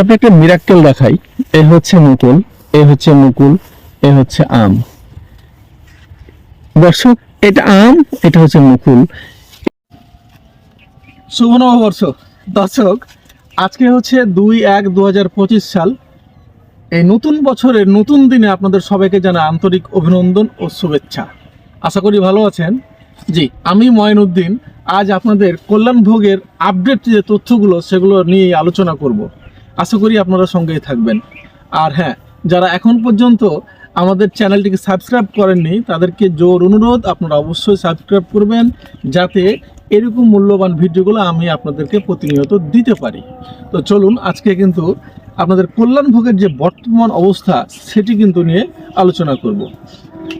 আপনাকে একটা মিরাক্কেল দেখাই। এ হচ্ছে মুকুল এ হচ্ছে মুকুল, এ হচ্ছে আম। দর্শক, এটা আম, এটা হচ্ছে মুকুল। শুভ নববর্ষ। দর্শক, আজকে হচ্ছে দুই এক দু সাল। এই নতুন বছরের নতুন দিনে আপনাদের সবাইকে জানা আন্তরিক অভিনন্দন ও শুভেচ্ছা। আশা করি ভালো আছেন। জি, আমি ময়নুদ্দিন আজ আপনাদের কল্যাণ ভোগের আপডেট যে তথ্যগুলো, সেগুলো নিয়ে আলোচনা করব। আশা করি আপনারা সঙ্গেই থাকবেন। আর হ্যাঁ যারা এখন পর্যন্ত আমাদের চ্যানেলটিকে সাবস্ক্রাইব করেননি, তাদেরকে জোর অনুরোধ, আপনারা অবশ্যই সাবস্ক্রাইব করবেন যাতে এরকম মূল্যবান ভিডিওগুলো আমি আপনাদেরকে প্রতিনিয়ত দিতে পারি। তো চলুন, আজকে কিন্তু আপনাদের কল্যাণ ভোগের যে বর্তমান অবস্থা, সেটি কিন্তু নিয়ে আলোচনা করব।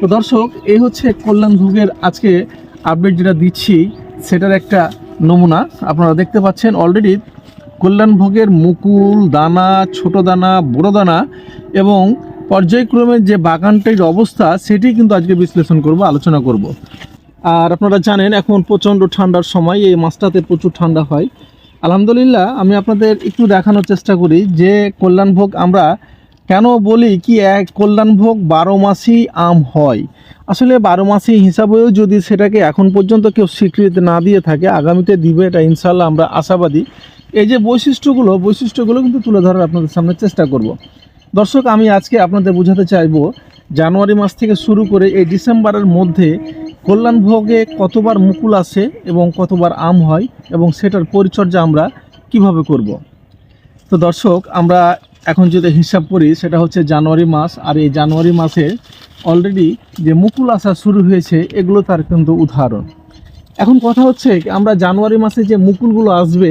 তো দর্শক এই হচ্ছে কল্যাণ ভোগের আজকে আপডেট যেটা দিচ্ছি, সেটার একটা নমুনা, আপনারা দেখতে পাচ্ছেন অলরেডি কল্যাণ ভোগের মুকুল, দানা, ছোট দানা, বড় দানা এবং পর্যায়ক্রমে যে বাগানটির অবস্থা, সেটি কিন্তু আজকে বিশ্লেষণ করব, আলোচনা করব। আর আপনারা জানেন, এখন প্রচণ্ড ঠান্ডার সময়, এই মাসটাতে প্রচুর ঠান্ডা হয়। আলহামদুলিল্লাহ, আমি আপনাদের একটু দেখানোর চেষ্টা করি যে কল্যাণভোগ আমরা কেন বলি কি এক কল্যাণভোগ বারো মাসই আম হয়। আসলে বারো মাসি হিসাবেও যদি সেটাকে এখন পর্যন্ত কেউ স্বীকৃতি না দিয়ে থাকে, আগামীতে দিবে এটা ইনশাল্লাহ আমরা আশাবাদী। এই যে বৈশিষ্ট্যগুলো বৈশিষ্ট্যগুলো কিন্তু তুলে ধরার আপনাদের সামনে চেষ্টা করব দর্শক, আমি আজকে আপনাদের বোঝাতে চাইব, জানুয়ারি মাস থেকে শুরু করে এই ডিসেম্বরের মধ্যে কল্যাণভোগে কতবার মুকুল আসে এবং কতবার আম হয় এবং সেটার পরিচর্যা আমরা কীভাবে করব। তো দর্শক, আমরা এখন যদি হিসাব করি, সেটা হচ্ছে জানুয়ারি মাস, আর এই জানুয়ারি মাসে অলরেডি যে মুকুল আসা শুরু হয়েছে, এগুলো তার কিন্তু উদাহরণ এখন কথা হচ্ছে, আমরা জানুয়ারি মাসে যে মুকুলগুলো আসবে,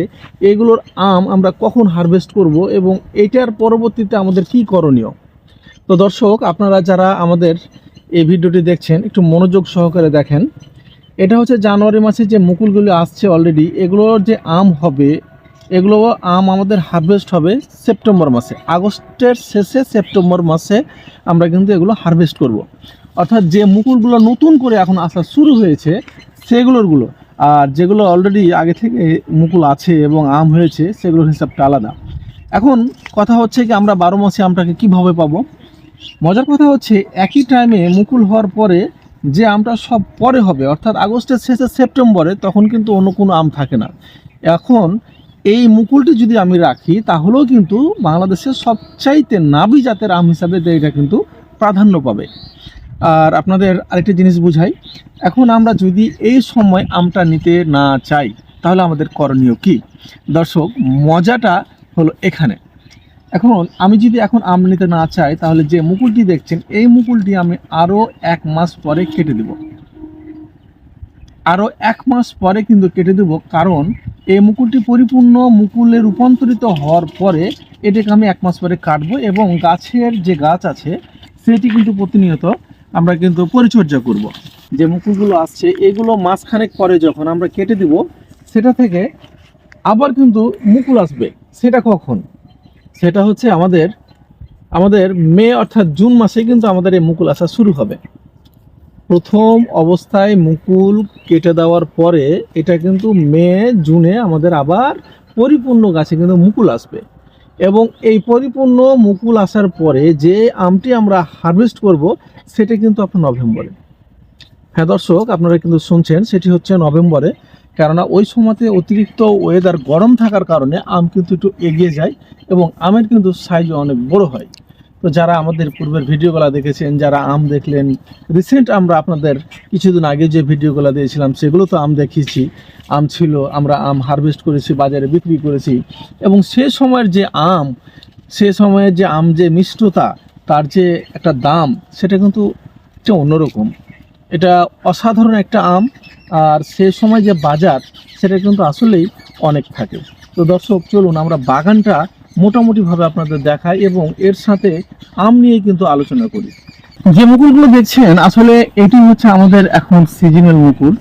এগুলোর আম আমরা কখন হারভেস্ট করব এবং এটার পরবর্তীতে আমাদের কি করণীয়? তো দর্শক, আপনারা যারা আমাদের এই ভিডিওটি দেখছেন, একটু মনোযোগ সহকারে দেখেন। এটা হচ্ছে জানুয়ারি মাসে যে মুকুলগুলো আসছে অলরেডি এগুলোর যে আম হবে, এগুলো আম আমাদের হারভেস্ট হবে সেপ্টেম্বর মাসে। আগস্টের শেষে সেপ্টেম্বর মাসে আমরা কিন্তু এগুলো হারভেস্ট করব। অর্থাৎ যে মুকুলগুলো নতুন করে এখন আসা শুরু হয়েছে সেগুলোরগুলো। আর যেগুলো অলরেডি আগে থেকে মুকুল আছে এবং আম হয়েছে, সেগুলোর হিসাবটা আলাদা। এখন কথা হচ্ছে কি, আমরা বারো মাসে আমটাকে কীভাবে পাবো? মজার কথা হচ্ছে, একই টাইমে মুকুল হওয়ার পরে যে আমটা সব পরে হবে, অর্থাৎ আগস্টের শেষে সেপ্টেম্বরে, তখন কিন্তু অন্য কোনো আম থাকে না। এখন এই মুকুলটি যদি আমি রাখি, তাহলেও কিন্তু বাংলাদেশের সবচাইতে নাবি জাতের আম হিসাবে এটা কিন্তু প্রাধান্য পাবে। আর আপনাদের আরেকটি জিনিস বুঝাই। এখন আমরা যদি এই সময় আমটা নিতে না চাই, তাহলে আমাদের করণীয় কি? দর্শক, মজাটা হলো এখানে। এখন আমি যদি এখন আম নিতে না চাই, তাহলে যে মুকুলটি দেখছেন, এই মুকুলটি আমি আরও এক মাস পরে কেটে দেব। আরও এক মাস পরে কিন্তু কেটে দেব, কারণ এই মুকুলটি পরিপূর্ণ মুকুলে রূপান্তরিত হওয়ার পরে এটাকে আমি এক মাস পরে কাটবো এবং গাছের যে গাছ আছে, সেটি কিন্তু প্রতিনিয়ত আমরা কিন্তু পরিচর্যা করব। যে মুকুলগুলো আসছে, এগুলো মাসখানেক পরে যখন আমরা কেটে দিব, সেটা থেকে আবার কিন্তু মুকুল আসবে। সেটা কখন? সেটা হচ্ছে আমাদের আমাদের মে অর্থাৎ জুন মাসে কিন্তু আমাদের এই মুকুল আসা শুরু হবে। প্রথম অবস্থায় মুকুল কেটে দেওয়ার পরে এটা কিন্তু মে, জুনে আমাদের আবার পরিপূর্ণ গাছে কিন্তু মুকুল আসবে। এবং এই পরিপূর্ণ মুকুল আসার পরে যে আমটি আমরা হারভেস্ট করব, সেটা কিন্তু আপনার নভেম্বরে। হ্যাঁ দর্শক, আপনারা কিন্তু শুনছেন, সেটি হচ্ছে নভেম্বরে। কেননা ওই সময়তে অতিরিক্ত ওয়েদার গরম থাকার কারণে আম কিন্তু একটু এগিয়ে যায় এবং আমের কিন্তু সাইজ অনেক বড় হয়। তো যারা আমাদের পূর্বের ভিডিওগুলো দেখেছেন, যারা আম দেখলেন রিসেন্ট আমরা আপনাদের কিছুদিন আগে যে ভিডিওগুলো দিয়েছিলাম, সেগুলো তো আম দেখিয়েছি আম ছিল, আমরা আম হারভেস্ট করেছি, বাজারে বিক্রি করেছি। এবং সে সময়ের যে আম, সে সময়ের যে আম যে মিষ্টতা, তার যে একটা দাম, সেটা কিন্তু হচ্ছে অন্যরকম। এটা অসাধারণ একটা আম, আর সে সময় যে বাজার, সেটা কিন্তু আসলেই অনেক থাকে। তো দর্শক, চলুন, আমরা বাগানটা মোটামুটিভাবে আপনাদের দেখাই এবং এর সাথে আম নিয়ে কিন্তু আলোচনা করি। যে মুকুলগুলো দেখছেন, আসলে এটি হচ্ছে আমাদের এখন সিজনাল মুকুল।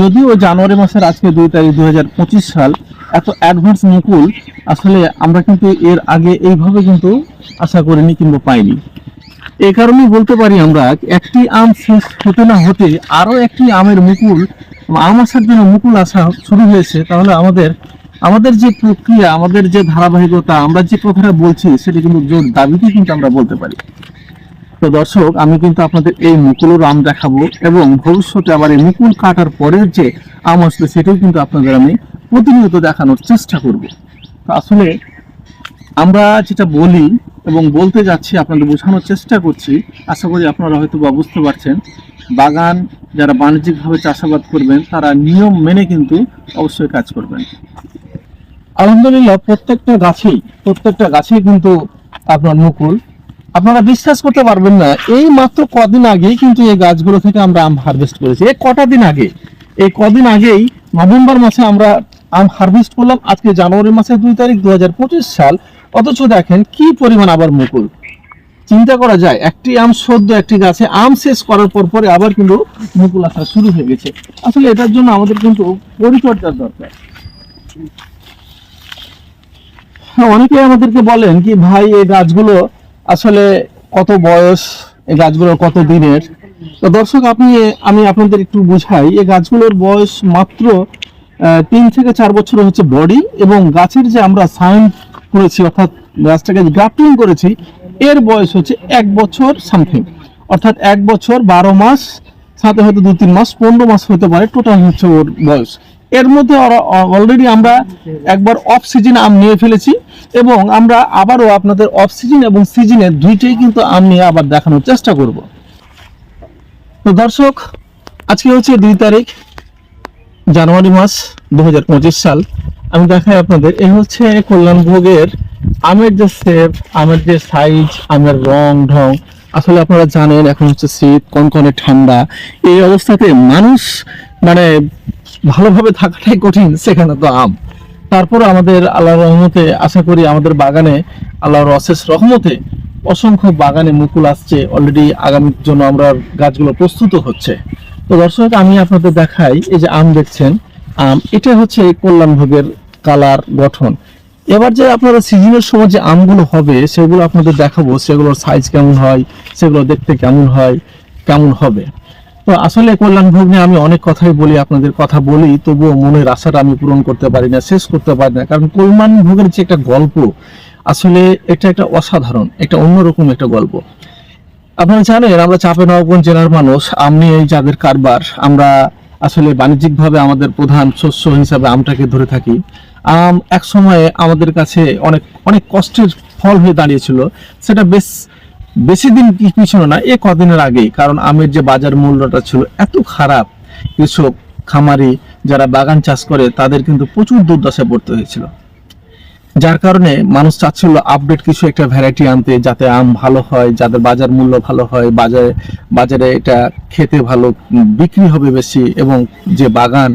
যদিও জানুয়ারি মাসের আজকে দুই তারিখ দুই হাজার পঁচিশ সাল, এত অ্যাডভান্স মুকুল আসলে আমরা কিন্তু এর আগে এইভাবে কিন্তু আশা করিনি কিংবা পাইনি। এই কারণেই বলতে পারি আমরা, একটি আম শেষ হতে না হতে আরও একটি আমের মুকুল, আম আসার জন্য মুকুল আসা শুরু হয়েছে। তাহলে আমাদের আমাদের যে প্রক্রিয়া, আমাদের যে ধারাবাহিকতা, আমরা যে কথাটা বলছি, সেটা কিন্তু জোর দাবিতে কিন্তু আমরা বলতে পারি। তো দর্শক, আমি কিন্তু আপনাদের এই মুকুলের আম দেখাবো এবং ভবিষ্যতে আবার এই মুকুল কাটার পরের যে আম আসবে, সেটাও কিন্তু আপনাদের আমি প্রতিনিয়ত দেখানোর চেষ্টা করব। তো আসলে আমরা যেটা বলি এবং বলতে যাচ্ছি, আপনাদের বোঝানোর চেষ্টা করছি, আশা করি আপনারা হয়তো বা বুঝতে পারছেন, বাগান যারা বাণিজ্যিকভাবে চাষাবাদ করবেন, তারা নিয়ম মেনে কিন্তু অবশ্যই কাজ করবেন। আলহামদুলিল্লাহ প্রত্যেকটা গাছেই প্রত্যেকটা গাছেই কিন্তু আপনার মুকুল। আপনারা বিশ্বাস করতে পারবেন না, এই মাত্র কদিন আগেই কিন্তু এই গাছগুলো থেকে আমরা আম হারভেস্ট করেছি। এই কটা দিন আগে, এই কদিন আগেই নভেম্বর মাসে আমরা আম হারভেস্ট করলাম। আজকে জানুয়ারি মাসের দুই তারিখ দু হাজার পঁচিশ সাল। অথচ দেখেন কি পরিমাণ আবার মুকুল। চিন্তা করা যায়, একটি আম সদ্য একটি গাছে আম শেষ করার পর পরে আবার কিন্তু মুকুল আসা শুরু হয়ে গেছে। আসলে এটার জন্য আমাদের কিন্তু পরিচর্যার দরকার। অনেকেই আমাদেরকে বলেন কি, ভাই, এই গাছগুলো আসলে কত বয়স, এই গাছগুলো কত দিনের? তো দর্শক, আপনি, আমি আপনাদের একটু বুঝাই, এই গাছগুলোর বয়স মাত্র তিন থেকে চার বছর হচ্ছে বডি এবং গাছের যে আমরা সাইন করেছি, অর্থাৎ গাছটাকে গ্রাফটিং করেছি, এর বয়স হচ্ছে এক বছর সামথিং। অর্থাৎ এক বছর বারো মাস, সাথে হয়তো দু তিন মাস, পনেরো মাস হতে পারে, টোটাল হচ্ছে ওর বয়স। এর মধ্যে অলরেডি আমরা একবার অফ সিজন আম নিয়ে ফেলেছি এবং আমরা আবারও আপনাদের অফ সিজন এবং সিজনের দুইটাই কিন্তু আম নিয়ে আবার দেখানোর চেষ্টা করব। তো দর্শক, আজকে হচ্ছে দুই তারিখ, জানুয়ারি মাস দুই হাজার পঁচিশ সাল। আমি দেখাই আপনাদের এই হচ্ছে কল্যাণভোগের আমের যে শেপ আমের যে সাইজ আমের রং ঢং। আসলে আপনারা জানেন এখন হচ্ছে শীত, কনকনে ঠান্ডা। এই অবস্থাতে মানুষ মানে ভালোভাবে থাকাটাই কঠিন, সেখানে তো আম। তারপর আমাদের আল্লাহর রহমতে, আশা করি আমাদের বাগানে, আল্লাহর অশেষ রহমতে অসংখ্য বাগানে মুকুল আসছে। অলরেডি আগামীর জন্য আমরা গাছগুলো প্রস্তুত হচ্ছে। তো দর্শক, আমি আপনাদের দেখাই, এই যে আম দেখছেন, আম, এটা হচ্ছে এই কল্যাণভোগের কালার গঠন। এবার যে আপনারা সিজনের সময় যে আমগুলো হবে, সেগুলো আপনাদের দেখাবো, সেগুলোর সাইজ কেমন হয়, সেগুলো দেখতে কেমন হয়, কেমন হবে। তো আসলে কল্যাণ ভোগ নিয়ে আমি অনেক কথাই বলি, আপনাদের কথা বলি, তবুও মনের আশাটা আমি পূরণ করতে পারি না, শেষ করতে পারি না। কারণ কল্যাণ ভোগের যে একটা গল্প, আসলে এটা একটা অসাধারণ, একটা অন্যরকম একটা গল্প। আপনারা জানেন, আমরা চাপে নবগঞ্জ জেলার মানুষ, আম নিয়ে যাদের কারবার, আমরা আসলে বাণিজ্যিকভাবে আমাদের প্রধান শস্য হিসাবে আমটাকে ধরে থাকি। আম এক সময়ে আমাদের কাছে অনেক অনেক কষ্টের ফল হয়ে দাঁড়িয়েছিল, সেটা বেশ বেশি দিন পিছনে না, এ কদিনের আগেই। কারণ আমের যে বাজার মূল্যটা ছিল এত খারাপ, কৃষক, খামারি যারা বাগান চাষ করে, তাদের কিন্তু প্রচুর দুর্দশায় পড়তে হয়েছিল। যার কারণে মানুষ চাচ্ছিল আপডেট কিছু একটা ভ্যারাইটি আনতে, যাতে আম ভালো হয়, যাদের বাজার মূল্য ভালো হয়, বাজারে বাজারে এটা খেতে ভালো, বিক্রি হবে বেশি, এবং যে বাগান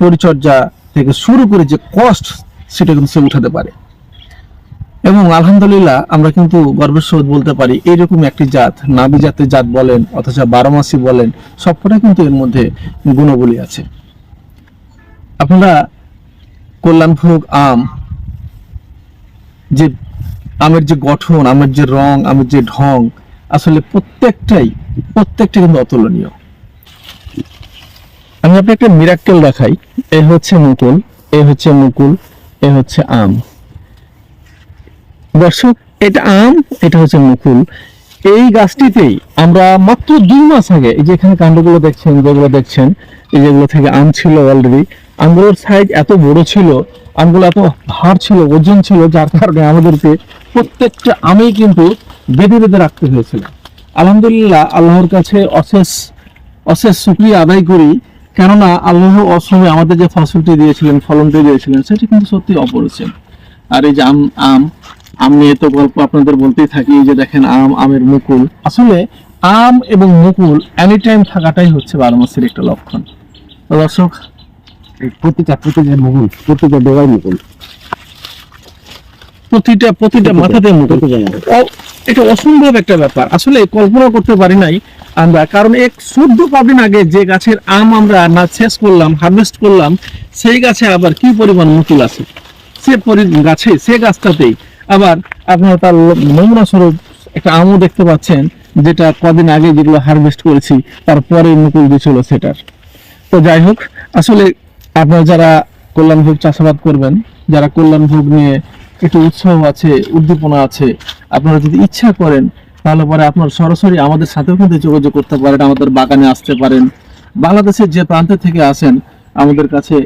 পরিচর্যা থেকে শুরু করে যে কস্ট সেটা কিন্তু সে উঠাতে পারে। এবং আলহামদুলিল্লাহ আমরা কিন্তু গর্বের সহিত বলতে পারি, এইরকম একটি জাত, নাবি জাতের জাত বলেন অথবা বারোমাসি বলেন, সবকটা কিন্তু এর মধ্যে গুণবলী আছে। আপনারা কল্যাণভোগ আম, যে আমের যে গঠন, আমের যে রং, আমের যে ঢং, আসলে প্রত্যেকটাই, প্রত্যেকটা কিন্তু অতুলনীয়। আমি আপনাকে একটা মিরাক্কেল দেখাই, এ হচ্ছে মুকুল, এ হচ্ছে মুকুল, এ হচ্ছে আম। দর্শক, এটা আম, এটা হচ্ছে মুকুল। এই গাছটিতেই আমরা মাত্র দুই মাস আগে এই যে এখানে কাণ্ডগুলো দেখছেন যেগুলো দেখছেন, এই যেগুলো থেকে আম ছিল অলরেডি আমগুলোর সাইজ এত বড় ছিল আমগুলো এত ভার ছিল, ওজন ছিল, যার কারণে আমাদেরকে প্রত্যেকটা আমেই কিন্তু বেঁধে বেঁধে রাখতে হয়েছিল। আলহামদুলিল্লাহ, আল্লাহর কাছে অশেষ অশেষ শুক্রিয়া আদায় করি, কেননা আল্লাহ অসময়ে আমাদের যে ফসলটি দিয়েছিলেন, ফলনটি দিয়েছিলেন, সেটি কিন্তু সত্যি অপরিসীম। আর এই যে আম আম আম নিয়ে তো গল্প আপনাদের বলতেই থাকি যে দেখেন আম আমের মুকুল। আসলে আম এবং মুকুল এনি টাইম থাকাটাই হচ্ছে বারো মাসের একটা লক্ষণ। তো দর্শক প্রতিটা প্রতিটা মুকুল প্রতিটা ডোগায় মুকুল। প্রতিটা প্রতিটা মাথাতে মুকুল। এটা অসম্ভব একটা ব্যাপার। আসলে কল্পনা করতে পারি নাই আমরা কারণ এক চোদ্দ কদিন আগে যে গাছের আম আমরা না শেষ করলাম হারভেস্ট করলাম সেই গাছে আবার কি পরিমাণ মুকুল আছে? সে পরি গাছে সে গাছটাতেই আবার আপনারা তার নমুনা স্বরূপ একটা আমও দেখতে পাচ্ছেন, যেটা কদিন আগে যেগুলো হারভেস্ট করেছি, তারপরে মুকুল দিয়েছিল সেটার। তো যাই হোক, আসলে আপনারা যারা কল্যাণভোগ চাষাবাদ করবেন, যারা কল্যাণভোগ নিয়ে একটু উৎসাহ আছে, উদ্দীপনা আছে, আপনারা যদি ইচ্ছা করেন, তাহলে পরে আপনার সরাসরি আমাদের সাথেও কিন্তু যোগাযোগ করতে পারেন, আমাদের বাগানে আসতে পারেন। বাংলাদেশের যে প্রান্ত থেকে আসেন, আমাদের কাছে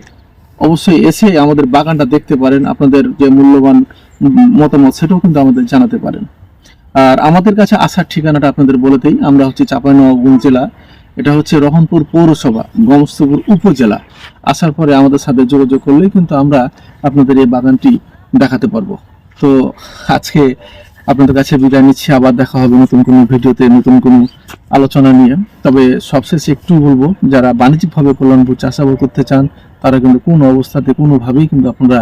অবশ্যই এসে আমাদের বাগানটা দেখতে পারেন, আপনাদের যে মূল্যবান মতামত সেটাও কিন্তু আমাদের জানাতে পারেন। আর আমাদের কাছে আসার ঠিকানাটা আপনাদের বলে দিই, আমরা হচ্ছে চাঁপাইনবাবগঞ্জ জেলা, এটা হচ্ছে রহনপুর পৌরসভা, গমস্তপুর উপজেলা। আসার পরে আমাদের সাথে যোগাযোগ করলেই কিন্তু আমরা আপনাদের এই বাগানটি দেখাতে পারব। তো আজকে আপনাদের কাছে বিদায় নিচ্ছি, আবার দেখা হবে নতুন কোনো ভিডিওতে, নতুন কোনো আলোচনা নিয়ে। তবে সবশেষে একটু বলব, যারা বাণিজ্যিকভাবে কল্যাণপুর চাষাবাদ করতে চান তারা কিন্তু কোনো অবস্থাতে কোনোভাবেই কিন্তু আপনারা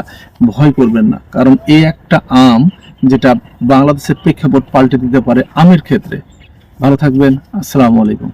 ভয় করবেন না। কারণ এই একটা আম যেটা বাংলাদেশের প্রেক্ষাপট পাল্টে দিতে পারে আমের ক্ষেত্রে। ভালো থাকবেন। আসসালামু আলাইকুম।